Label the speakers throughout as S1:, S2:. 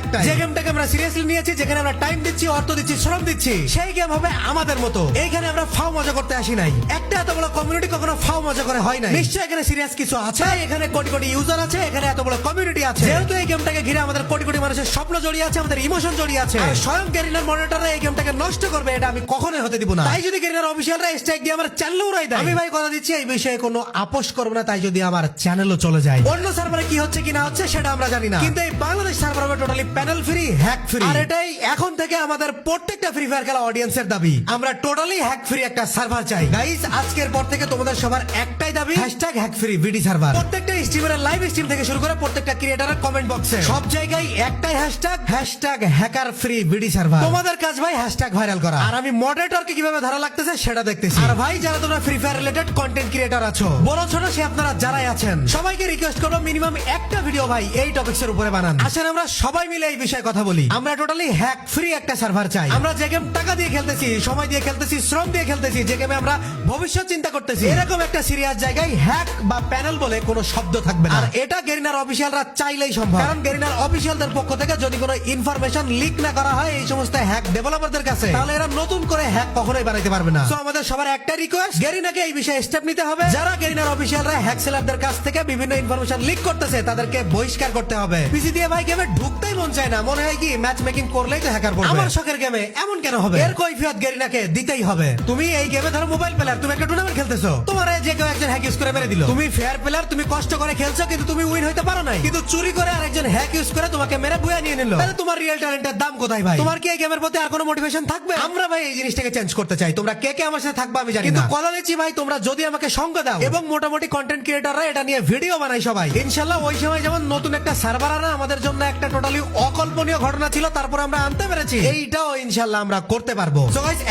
S1: একটাই। যে গেমটাকে আমরা সিরিয়াসলি নিয়েছি, যেখানে আমরা টাইম দিচ্ছি, অর্থ দিচ্ছি, শ্রম দিচ্ছি, সেই গেম হবে আমাদের মতো। এইখানে আমরা ফাও মজা করতে আসি নাই। একটা এত বড় কমিউনিটি কখনো ফাও মজা করে হয় এখানে সিরিয়াস কিছু আছে। এখানে কোটি কোটি ইউজার আছে, এখানে এত বড় কমিউনিটি আছে। যেহেতু এই গেমটাকে ঘিরে আমাদের কোটি কোটি মানুষের স্বপ্ন জড়িয়ে আছে, আমাদের ইমোশন জড়িয়ে আছে। স্বয়ং মনিটররা এই গেমটাকে নষ্ট করবে, এটা আমি কখনোই হতে দিব না। তাই যদি গেরিনার অফিসিয়ালরা স্ট্রাইক দিয়ে আমার চ্যানেল উড়াই দেয়। আমি ভাই কথা দিচ্ছি, এই বিষয়ে কোনো আপোষ করব না, তাই যদি আমার চ্যানেলও চলে যায়। অন্য সার্ভারে কি হচ্ছে কি না হচ্ছে, সেটা আমরা জানি না। কিন্তু এই Bangladesh server totally panel free hack free আর এটাই এখন থেকে আমাদের প্রত্যেকটা ফ্রি ফায়ার খেলা অডিয়েন্সের দাবি। আমরা টোটালি হ্যাক ফ্রি একটা সার্ভার চাই। গাইস আজকের পর থেকে তোমাদের সবার একটাই দাবি hashtag hack free BD server প্রত্যেকটা স্ট্রিমের লাইভ স্ট্রিম থেকে শুরু করে প্রত্যেকটা ক্রিয়েটারের কমেন্ট বক্সে সব জায়গায় একটাই hashtag hashtag hacker free BD server তোমাদের কাজ ভাই হ্যাশট্যাগ ভাইরাল করা। আর আমি মডারেটরকে কীভাবে ধরা লাগতেছে সেটা দেখতেছি। আর ভাই, যারা তোমরা Free Fire related content creator আছো, বড় ছোট সে আপনারা যারাই আছেন, সবাইকে রিকোয়েস্ট করব মিনিমাম একটা ভিডিও ভাই এই টপিকস এর উপরে বানান। আসেন আমরা সবাই মিলে এই বিষয়ে কথা বলি। আমরা টোটালি হ্যাক ফ্রি একটা সার্ভার চাই। আমরা যে গেম টাকা দিয়ে খেলতেছি সময় দিয়ে খেলতেছি শ্রম দিয়ে খেলতেছি যে গেমে আমরা ভবিষ্যৎ চিন্তা করতেছি এরকম একটা সিরিয়াস জায়গায় হ্যাক বা প্যানেল বলে কোনো শব্দ থাকবে না। আর এটা গেরিনার অফিসিয়ালরা চাইলেই সম্ভব। কারণ গেরিনার অফিসিয়ালদের পক্ষ থেকে যদি কোনো ইনফরমেশন লিক না করা হয় এই সমস্ত হ্যাক ডেভেলপারদের কাছে তাহলে এরা নতুন করে হ্যাক কখনোই বানাইতে পারবে না। তো আমাদের সবার একটা রিকোয়েস্ট গেরিনাকে এই বিষয়ে স্টেপ নিতে হবে। যারা গেরিনার অফিসিয়ালরা হ্যাক সেলারদের কাছ থেকে বিভিন্ন ইনফরমেশন লিক করতেছে তাদেরকে বহিষ্কার করতে হবে। পিসি দিয়ে ভাই গেমে ঢুকতেই মন চায় না মনে হয় কি ম্যাচ মেকিং করলেই তো হ্যাকার করবে আমার শখের গেমে এমন কেন হবে? এর কৈফিয়ত গেরিনাকে দিতেই হবে। তুমি এই গেমে ধরো মোবাইল প্লেয়ার তুমি একটা টুর্নামেন্ট খেলতেছো। তোমার যে কেউ একজন হ্যাক ইউজ করে মেরে দিল। তুমি ফেয়ার প্লেয়ার তুমি কষ্ট করে খেলছো কিন্তু তুমি উইন হইতে পারো নাই। কিন্তু চুরি করে আরেকজন হ্যাক ইউজ করে তোমাকে মেরে বুয়া নিয়ে নিল। তাহলে তোমার রিয়েল ট্যালেন্টের দাম কোথায় ভাই? তোমার কি এই গেমের প্রতি আর কোনো মোটিভেশন থাকবে? আমরা ভাই এই জিনিসটাকে চেঞ্জ করতে চাই। তোমরা কে কে আমার সাথে থাকবে আমি জানি কিন্তু কথা দিচ্ছি ভাই তোমরা যদি আমাকে সঙ্গ দাও। এবং মোটামুটি কন্টেন্ট ক্রিয়েটাররা এটা নিয়ে ভিডিও বানাই সবাই। ইনশাল্লাহ ওই সময় যেমন নতুন একটা সার্ভার আনা আমাদের জন্য একটা টোটালি অকল্পনীয় ঘটনা ছিল তারপর আমরা আনতে পেরেছি। এইটাও ইনশাল্লাহ আমরা করতে পারব।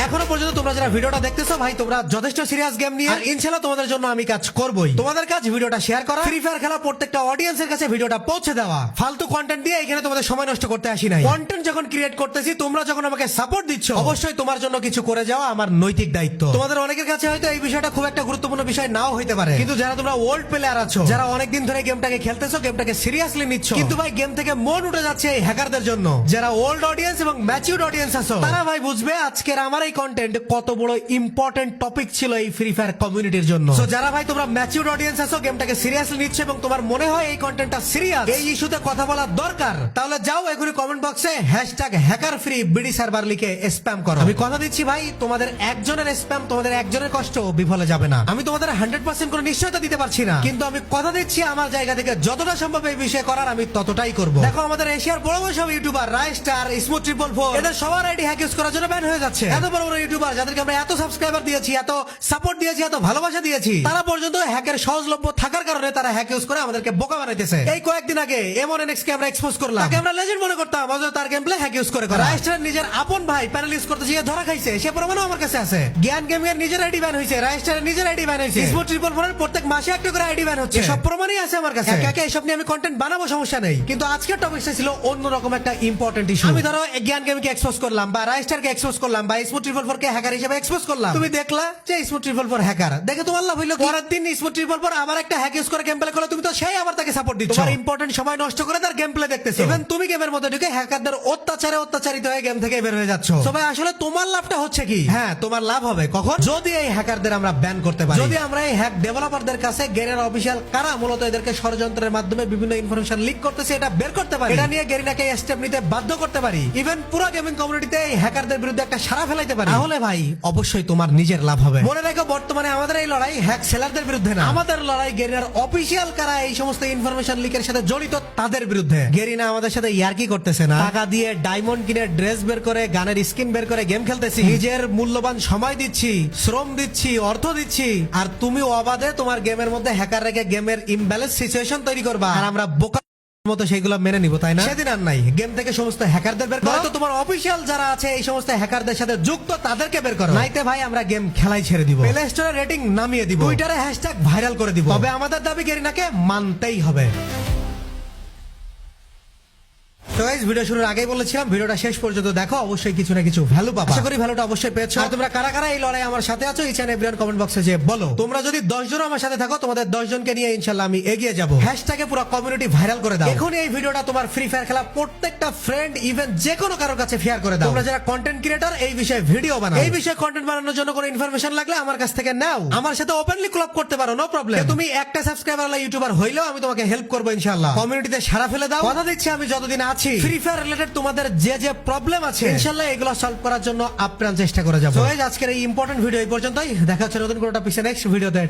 S1: এখনও পর্যন্ত তোমরা যারা ভিডিওটা দেখতেছো ভাই তোমরা যথেষ্ট সিরিয়াস গেম নিয়ে আর ইনশাল্লাহ তোমাদের জন্য আমি কাজ করবই। তোমাদের কাজ ভিডিওটা শেয়ার করা ফ্রি ফায়ার খেলা প্রত্যেকটা অডিয়েন্সের কাছে ভিডিওটা পৌঁছে দেওয়া। ফালতু কন্টেন্ট দিয়ে এখানে তোমাদের সময় নষ্ট করতে আসি নাই। কন্টেন্ট যখন ক্রিয়েট করতেছি তোমরা যখন আমাকে সাপোর্ট দিচ্ছ অবশ্যই তোমার জন্য কিছু করে যাওয়া আমার নৈতিক দায়িত্ব। তোমাদের অনেকের কাছে হয়তো এই বিষয়টা খুব একটা গুরুত্বপূর্ণ বিষয় নাও হইতে পারে। কিন্তু যারা তোমরা ওল্ড প্লেয়ার আছো যারা অনেকদিন ধরে গেমটাকে খেলতেছো গেমটাকে সিরিয়াসলি নিচ্ছ কিন্তু ভাই গেম থেকে মন উঠে যাচ্ছে এই হ্যাকারদের জন্য। যারা ওল্ড অডিয়েন্স এবং ম্যাচিউর অডিয়েন্স আছো, তারা ভাই বুঝবে আজকের আমার এই কন্টেন্ট কত বড় ইম্পর্টেন্ট টপিক ছিল এই ফ্রি ফায়ার কমিউনিটির জন্য। যারা ভাই তোমরা ম্যাচিউর অডিয়েন্স আছো গেমটাকে সিরিয়াসলি নিচ্ছ এবং তোমার মনে হয় এই কন্টেন্টটা সিরিয়াস এই ইস্যুতে কথা বলা দরকার, তাহলে যাও এখনই কমেন্ট বক্সে hashtag hacker free BD server লিখে স্প্যাম করো। আমি কথা দিচ্ছি ভাই, তোমাদের একজনের স্প্যাম তোমাদের একজনের কষ্ট বিফলে যাবে না। আমি তোমাদের হান্ড্রেড পার্সেন্ট কোনো নিশ্চয়তা দিতে পারছি না, কিন্তু আমি কথা দিচ্ছি আমার জায়গা থেকে, যতটা সম্ভব এই বিষয়ে করার আমি ততটাই করব। দেখো, আমাদের এশিয়ার বড় বড় সব YouTuber Raistar smooth triple four এদের সবার আইডি হ্যাক করার জন্য ব্যান হয়ে যাচ্ছে। এত বড় বড় ইউটিউবার যাদেরকে আমরা এত সাবস্ক্রাইবার দিয়েছি, এত সাপোর্ট দিয়েছি, এত ভালোবাসা দিয়েছি, তারা পর্যন্ত হ্যাকের সহজলভ্য থাকার কারণে তারা হ্যাক ইউজ করে আমাদেরকে বোকা বানাইতেছে। এই কয়েকদিন আগে এমন এনএক্স কে আমরা এক্সপোজ করলাম। তাকে আমরা লেজেন্ড মনে করতাম অথচ তার গেম প্লে হ্যাক ইউজ করে। করা রাইস্টার নিজের আপন ভাই প্যানেল ইউজ করতে গিয়ে ধরা খাইছে সে প্রমাণও আমার কাছে আছে। জ্ঞান গেমিং এর নিজের আইডি ব্যান হয়েছে রাইস্টারের নিজের আইডি ব্যান হয়েছে স্পোর্ট ট্রিপল ফোরের প্রত্যেক মাসে একটা করে আইডি ব্যান হচ্ছে। সব প্রমাণই আছে আমার কাছে। একে এসব নিয়ে আমি কন্টেন্ট বানাবো সমস্যা নেই। কিন্তু আজকের টপিকটা ছিল অন্যরকম একটা ইম্পর্টেন্ট ইস্যু আমি ধরো জ্ঞান গেমিং কে এক্সপোজ করলাম বা রাইস্টার কে এক্সপোজ করলাম বা স্পোর্ট ট্রিপল ফোর কে হ্যাকার হিসেবে এক্সপোজ করলাম। তুমি দেখলা যে স্পোর্ট ট্রিপল ফোর হ্যাকার দেখে তোমার লাভ হইল? পরের দিন স্পোর্ট ট্রিপল ফোর আবার একটা হ্যাক ইউজ করে গেম প্লে করলে তুমি তো সেই আবার তাকে সাপোর্ট দিচ্ছ। তোমার ইম্পর্টেন্ট সময় নষ্ট করে তার গেম প্লে দেখতেছো। ইভেন তুমি গেমের মধ্যে ঢুকে হ্যাকারদের অত্যাচারে অত্যাচারিত হয়ে গেম থেকে বের হয়ে যাচ্ছ। সবাই আসলে তোমার লাভটা হচ্ছে কি? হ্যাঁ তোমার লাভ হবে। কখন? যদি এই হ্যাকারদের আমরা ব্যান করতে পারি। যদি আমরা এই হ্যাক ডেভেলপারদের কাছে গেরিনার অফিসিয়াল কারা মূলত এদেরকে ষড়যন্ত্রের মাধ্যমে বিভিন্ন ইনফরমেশন লিক করতেছে এটা বের করতে পারি। এটা নিয়ে গেরিনাকে স্টেপ নিতে বাধ্য করতে পারি। ইভেন পুরো গেমিং কমিউনিটিতে এই হ্যাকারদের বিরুদ্ধে একটা সারা ফেলাইতে পারি। তাহলে ভাই অবশ্যই তোমার নিজের লাভ হবে। মনে রেখো বর্তমানে আমাদের এই লড়াই হ্যাক সেলারদের বিরুদ্ধে না। আমাদের লড়াই গেরিনার অফিসিয়াল কারা এই সমস্ত ইনফরমেশন লিকের সাথে জড়িত? তাদের বিরুদ্ধে। গেরিনা আমাদের সাথে ইয়ার্কি করতেছে না। টাকা দিয়ে ডায়মন্ড কিনে ড্রেস বের করে গানের স্কিন বের করে গেম খেলতেছি। নিজের মূল্যবান সময় দিচ্ছি শ্রম দিচ্ছি অর্থ দিচ্ছি। আর তুমি অবাধে তোমার গেমের মধ্যে হ্যাকার রেখে গেমের ইমব্যালেন্স সিচুয়েশন তৈরি করবা। আর আমরা বোকা মতো সেইগুলো মেনে নিব তাই না? সেদিন আর নাই। গেম থেকে সমস্ত হ্যাকারদের বের করো। তোমার অফিসিয়াল যারা আছে এই সমস্ত হ্যাকারদের সাথে যুক্ত তাদেরকে বের করো। নাইতে ভাই আমরা গেম খেলাই ছেড়ে দিব। প্লে স্টোরে রেটিং নামিয়ে দিব। টুইটারে হ্যাশট্যাগ ভাইরাল করে দিব। তবে আমাদের দাবি গেরিনাকে মানতেই হবে। তো গাইস ভিডিও শুরুর আগেই বলেছিলাম ভিডিওটা শেষ পর্যন্ত দেখো অবশ্যই কিছু না কিছু ভ্যালু পাবা। আশা করি ভ্যালুটা অবশ্যই পেয়েছ। আর তোমরা কারা কারা এই লড়াই আমার সাথে আছো ইচ এন্ড এভরিওয়ান কমেন্ট বক্সে যে বলো। তোমরা যদি 10 জন আমার সাথে থাকো তোমাদের 10 জনকে নিয়ে ইনশাআল্লাহ আমি এগিয়ে যাব। হ্যাশট্যাগে পুরো কমিউনিটি ভাইরাল করে দাও। এখন এই ভিডিওটা তোমার ফ্রি ফায়ার খেলা প্রত্যেকটা ফ্রেন্ড ইভেন যে কোনো কারোর কাছে শেয়ার করে দাও। তোমরা যারা কন্টেন্ট ক্রিয়েটর এই বিষয়ে ভিডিও বানাও। এই বিষয়ে কন্টেন্ট বানানোর জন্য কোনো ইনফরমেশন লাগলে আমার কাছ থেকে নাও। আমার সাথে ওপেনলি ক্লাব করতে পারো নো প্রবলেম তুমি একটা সাবস্ক্রাইবার ইউটিউবার হইলেও আমি তোমাকে হেল্প করব ইনশাআল্লাহ। কমিউনিটিতে সারা ফেলে দাও। কথা দিচ্ছি আমি যতদিন আছি ফ্রি ফায়ার রিলেটেড তোমাদের যে যে প্রবলেম আছে ইনশাআল্লাহ এগুলো সলভ করার জন্য আপ্রাণ চেষ্টা করে যাব। আজকের এই ইম্পর্টেন্ট ভিডিও এই পর্যন্তই। দেখা হচ্ছে নতুন কোনো টপিক্সে নেক্সট ভিডিওতে